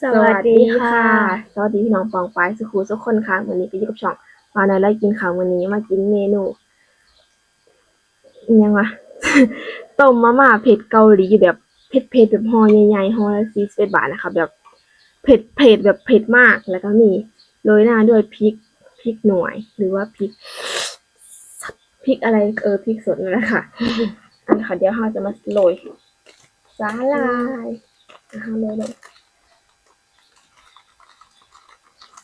สวัสดีค่ะ สวัสดีพี่น้องปองปายสุขูทุกคนค่ะวันนี้ก็อยู่กับช่องมาในไล่กินข้าววันนี้มากินเมนูยังวะต้มมาม่าเผ็ดเกาหลีแบบเผ็ดเผ็ดแบบห่อใหญ่ๆห่อละสี่สิบเอ็ดบาทนะคะ แบบเผ็ดเผ็ดแบบเผ็ดมากแล้วก็มีโรยหน้าด้วยพริกพริกหน่วย หรือว่าพริกพริกอะไรเออพริกสดนั่นแหละค่ะ อันค่ะเดี๋ยวเราจะมาโรยสาลายนะคะโรยลง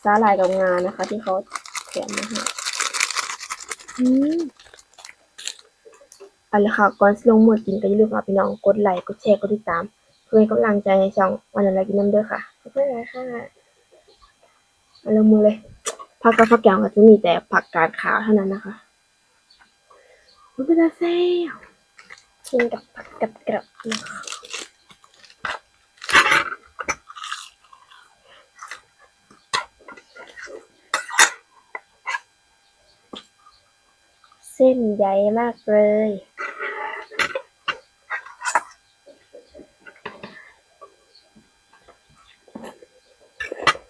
สาหร่ายกับงานนะคะ ที่เขาแถมมาให้อืมเอาละค่ะก่อนลงมือกินก็อย่าลืมฝากพี่น้องกดไลค์กดแชร์กดติดตาม เพื่อให้กำลังใจในช่องวันนั้รากินน้ำเด้อค่ะขอบคุณค่ะเอาลงมือเลยผักกับผักแกงก็จะมีแต่ผักกาดขาวเท่านั้นนะคะมันเป็นอะไรกินกับผักกับกระนะคะ ส้นใหญ่มากเลย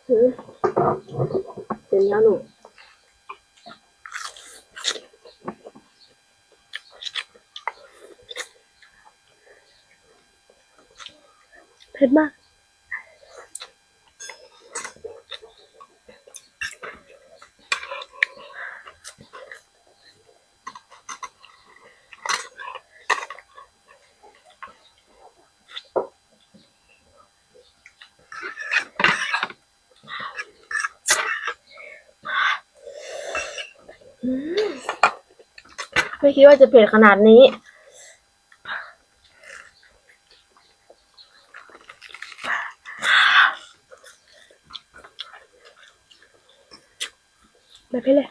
หือเป็นแล้วหนูเผ็ดมาก ไม่คิดว่าจะเผ็ดขนาดนี้ไม่เผ็ดเลย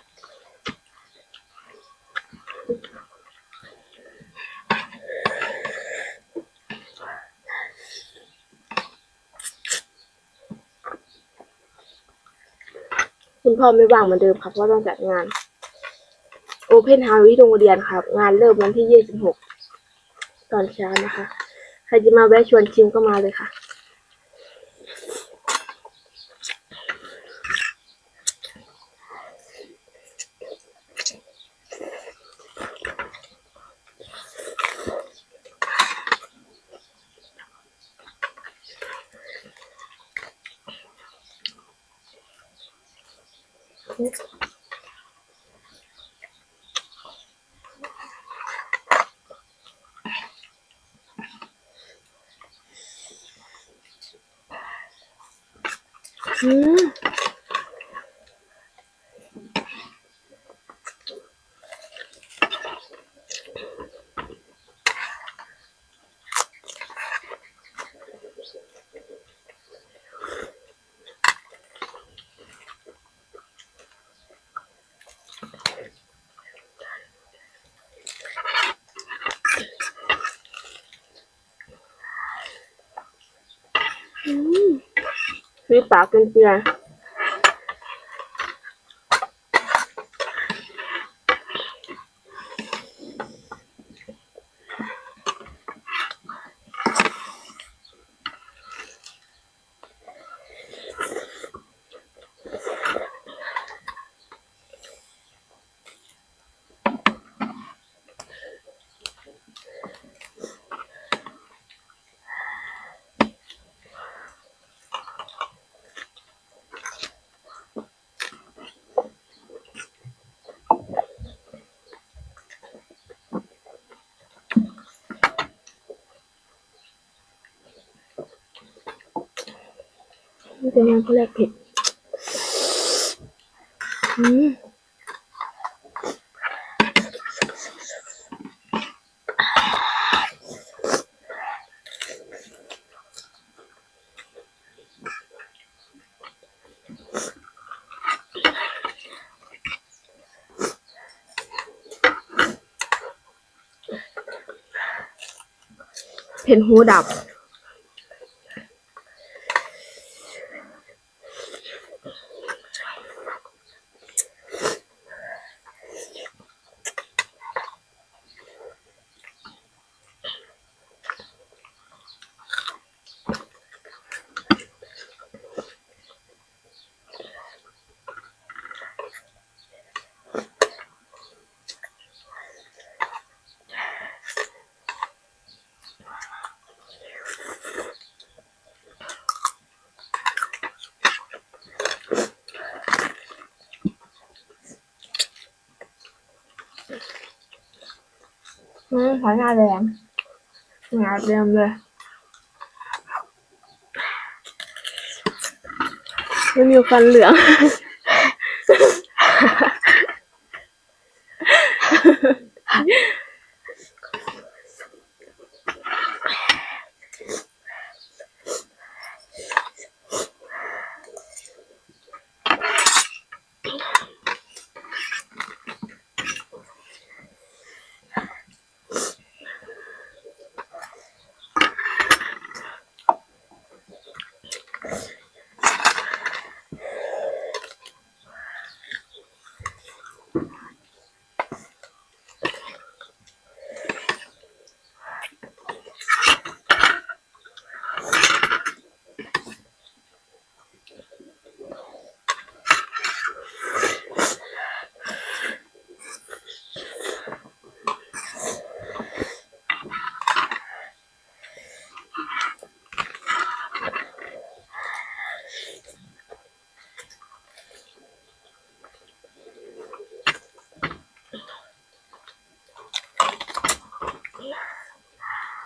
คุณพ่อไม่ว่างเหมือนเดิมครับเพราะต้องจัดงาน โอเพนฮาวิโรงเรียนครับ งานเริ่มวันที่26ตอนเช้านะคะ ใครจะมาแวะชวนชิมก็มาเลยค่ะ อื มมีปา กเป็นเปลือยนี่เป็นงานเขาแรกเผ็ดอืมเผ็ดหูดับ อืมขอหน้าแดงหน้าเต็มเล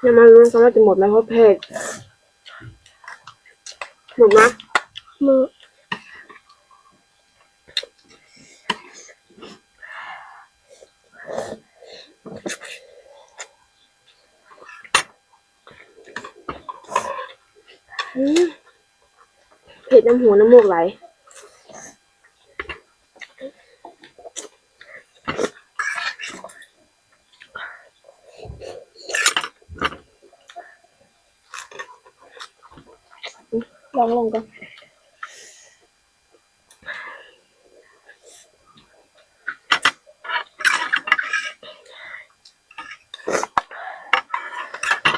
ยังอย่ามาลุ้นกันว่าจะหมดไหมเพราะเผ็ดหมดไหมมืออืมเผ็ดน้ำหูน้ำมูกไหล ล องลงกัน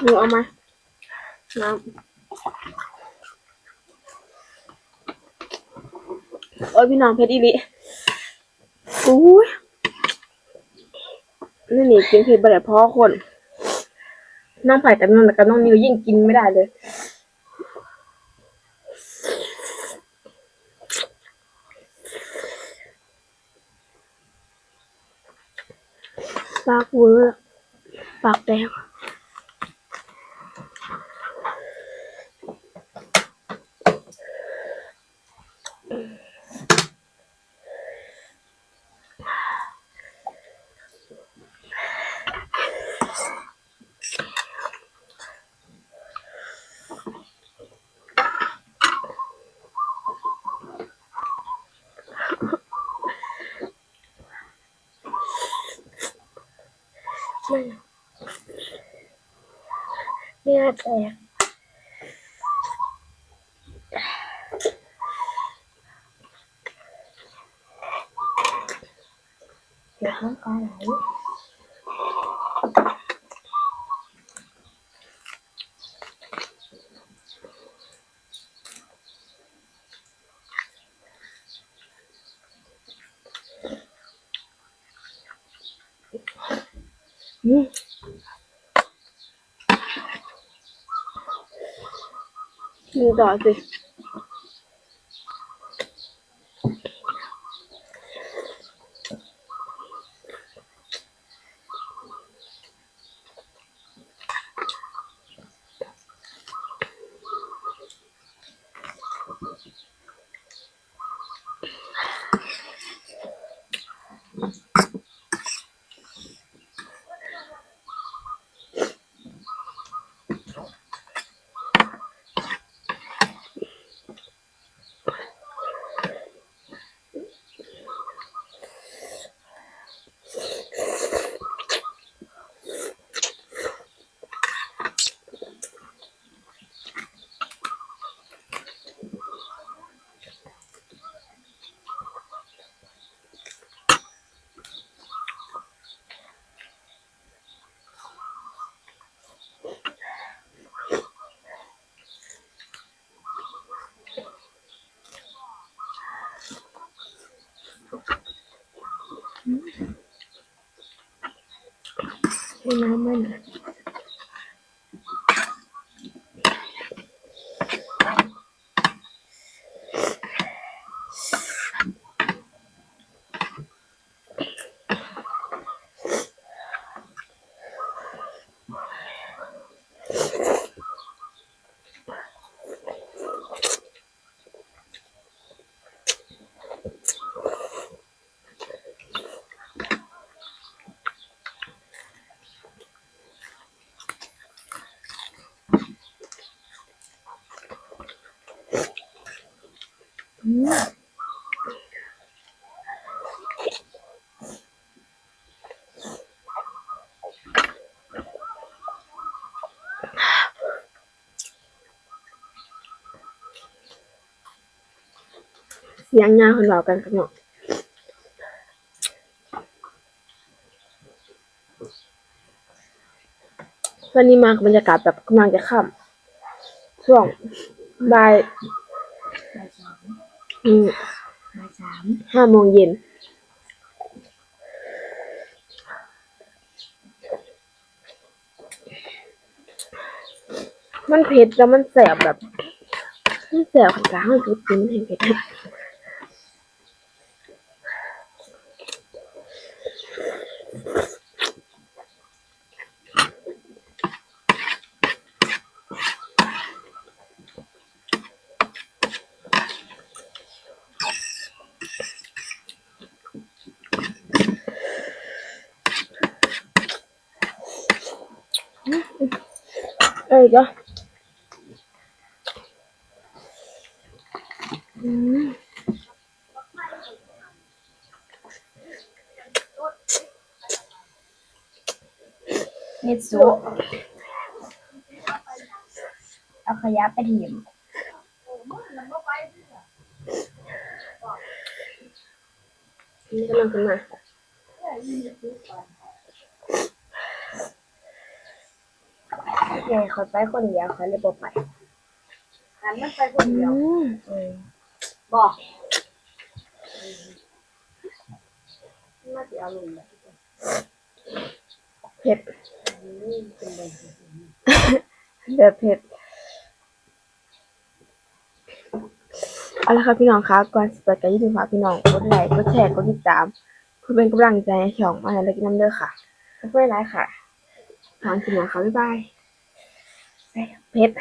หนูเอามา น้ำโอ้ยพี่น้องเพชรอีลิอุ้ยนี่นี่กินเผ็ดไปแต่พ่อคน น้องไผ่กับน้องกับน้องนิวยิ่งกินไม่ได้เลย ปากเวอร์ปากแดง เนี่ยแตกเดี๋ยวน้ำตาไหล อืม กิน ต่อสิใยังยาคนเรากันกับเนาะวันนี้มากับบรรยากาศแบบกำลังจะค่ำช่วงบ่ายบ่ายสอืมบ่ายสามห้าโมงเย็นมันเผ็ดแล้วมันแสบแบบ มันแสบขนาดห้าจุดจิ้มเห็นเผ็ด เอ้ยจ้ะอืมเม็ดซุปเอาขยะไปถิ่มนี่กำลังขึ้นมา ใหญ่ขอไปคนเดียวเขาเลยบอกไปหันมันไปคนเดียวบอกน่าจะอาลงเลยเผ็ดเป็นเลยแบบเผ็ดเอาละค่ะพี่น้องคะก่อนสิไปกันยี่ถึงฝากพี่น้องกดไลค์กดแชร์กดติดตาม เพื่อเป็นกำลังใจให้ช่องมาแล้วกินน้ำเด้อค่ะขอบคุณหลายค่ะทานกินนะคะบ๊ายบาย เพชร